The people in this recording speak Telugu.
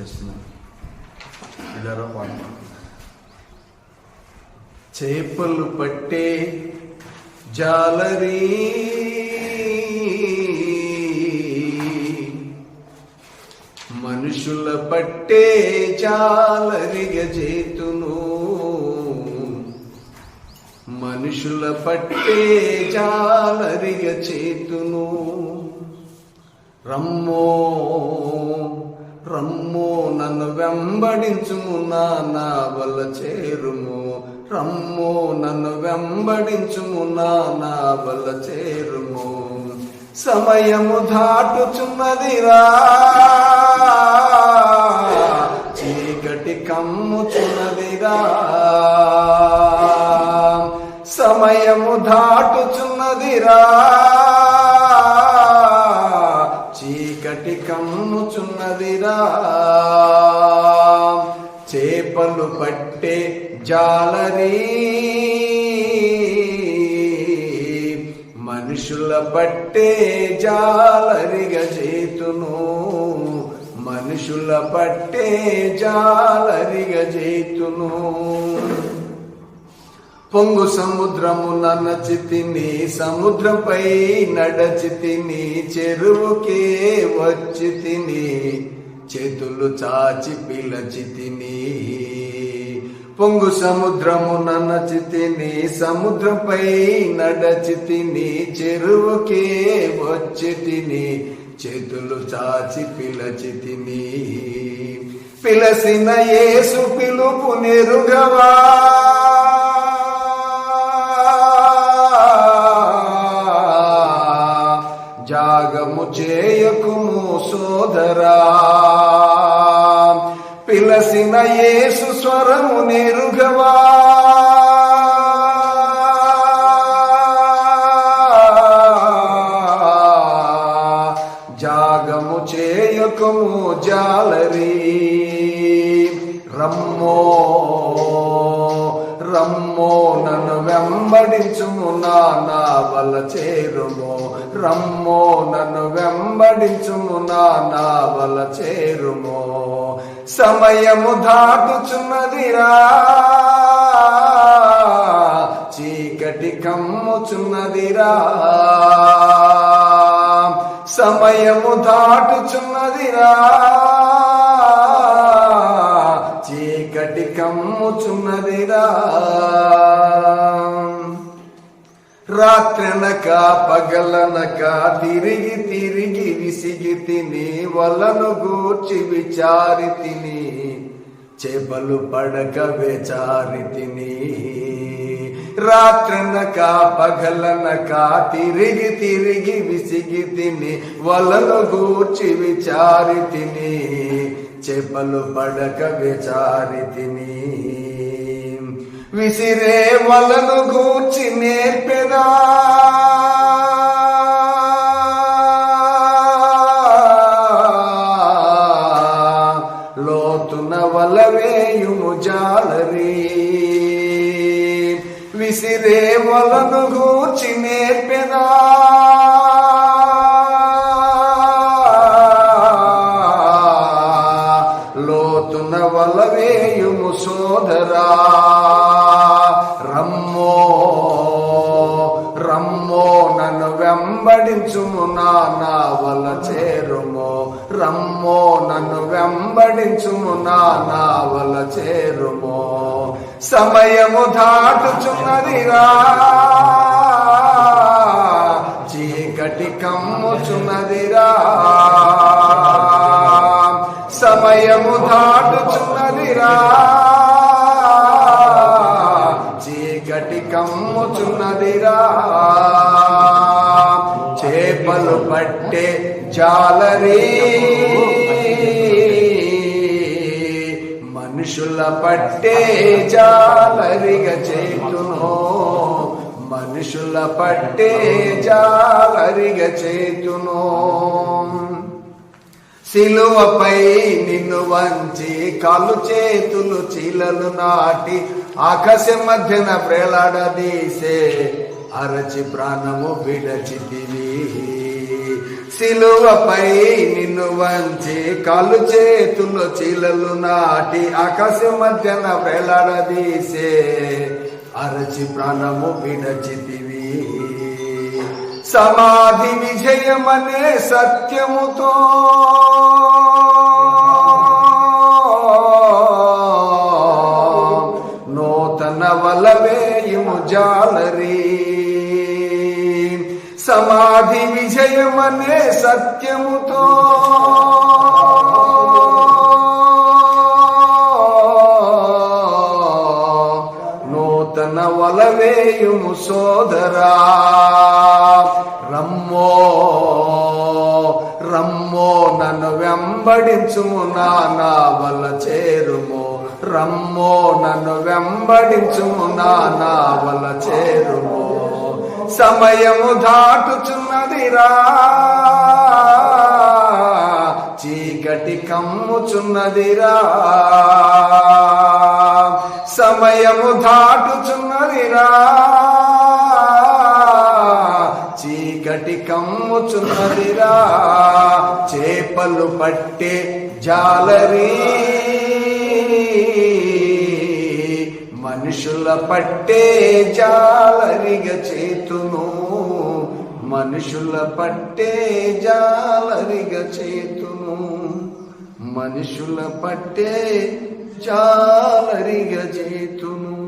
చేస్తున్నాను ఇలారా పాట చేపలు పట్టే జాలరీ. మనుషుల పట్టే చాలరిగ చేతును మనుషుల పట్టే జాలరిగ చేతును రమ్మో రమ్మో నన్ను వెంబడించుము నా వల్ల చేరుము. రమ్మో నన్ను వెంబడించుము నా నా వల్ల చేరుము. సమయము దాటుచున్నదిరా. చీకటి కమ్ముచున్నదిరా. సమయము దాటుచున్నదిరా. కమ్ముచున్నదిరా చేపలు పట్టే జాలరీ. మనుషుల పట్టే జాలరిగ చేతును. మనుషుల పట్టే జాలరిగ చేతును. పొంగు సముద్రము నన్నచి తిని సముద్రంపై నడచి తిని చెరువుకే వచ్చి తిని చేతులు చాచి పిలచి తిని పొంగు సముద్రము నన్నచి తిని సముద్రంపై నడచి తిని చెరువుకే వచ్చి తిని చేతులు చాచి పిలచి తిని పిలసిన యేసు పిలుపు నెరుగవా? చేయకుము సోదరా. పిలసిన యేసు స్వరము నెరుగవా. జాగము చేయకుము జాలరీ. రమ్మో రమ్మో వెంబడించుము నా నా వల్ల చేరుము. రమ్మో నన్ను వెంబడించుము నా నా వల్ల చేరుము. సమయము దాటుచున్నదిరా. చీకటి కమ్ముచున్నదిరా. సమయము దాటుచున్నదిరా. చీకటి కమ్ముచున్నదిరా. రాత్రనక పగలనక తిరిగి తిరిగి విసిగి తిని వలను గూర్చి విచారి తిని చేపలు పడక వేచారి తిని. రాత్రనక పగలనక తిరిగి తిరిగి విసిగి తిని వలను గూర్చి విచారి తిని చేపలు పడక విచారి తిని. విసిరే వలను గూర్చి నేర్పెదా లోతున వలవేయుము జాలరీ. విసిరే వలను గూర్చి నేర్పెదా వలవేయుము సోదరా. రమ్మో రమ్మో నన్ను వెంబడించుము నా నా వల చేరుమో. రమ్మో నన్ను వెంబడించుము నా నా వల చేరుమో. సమయము దాటుచున్నదిరా. చీకటి కమ్ముచున్నదిరా. చీకటి కమ్ముచున్నదిరా. చేపలు పట్టే జాలరీ. మనుషుల పట్టే జాలరిగ చేతును. మనుషుల పట్టే జాలరిగ చేతును. సిలువపై నిన్ను వంచి కాలు చేతులు చీలలు నాటి ఆకాశం మధ్యన ప్రేలాడదీసే అరచి ప్రాణము విడచితివి సిలువపై నిన్ను వంచి కాలు చేతులు చీలలు నాటి ఆకాశం మధ్యన వేలాడదీసే అరచి ప్రాణము విడచితివి సమాధి విజయమనే సత్యముతో సమాధి విజయమనే సత్యముతో. నూతన వలవేయుము సోదరా. రమ్మో రమ్మో నన్ను వెంబడించుము నానా నావల చేరుము. రమ్మో నన్ను వెంబడించుము నానా నావల చేరుము. సమయము దాటుచున్నదిరా. చీకటి కమ్ముచున్నదిరా. సమయము దాటుచున్నదిరా. చీకటి కమ్ముచున్నదిరా. చేపలు పట్టే జాలరీ. మనుషుల పట్టే జాలరిగ చేతును. మనుషుల పట్టే జాలరిగ చేతును. మనుషుల పట్టే జాలరిగ చేతును.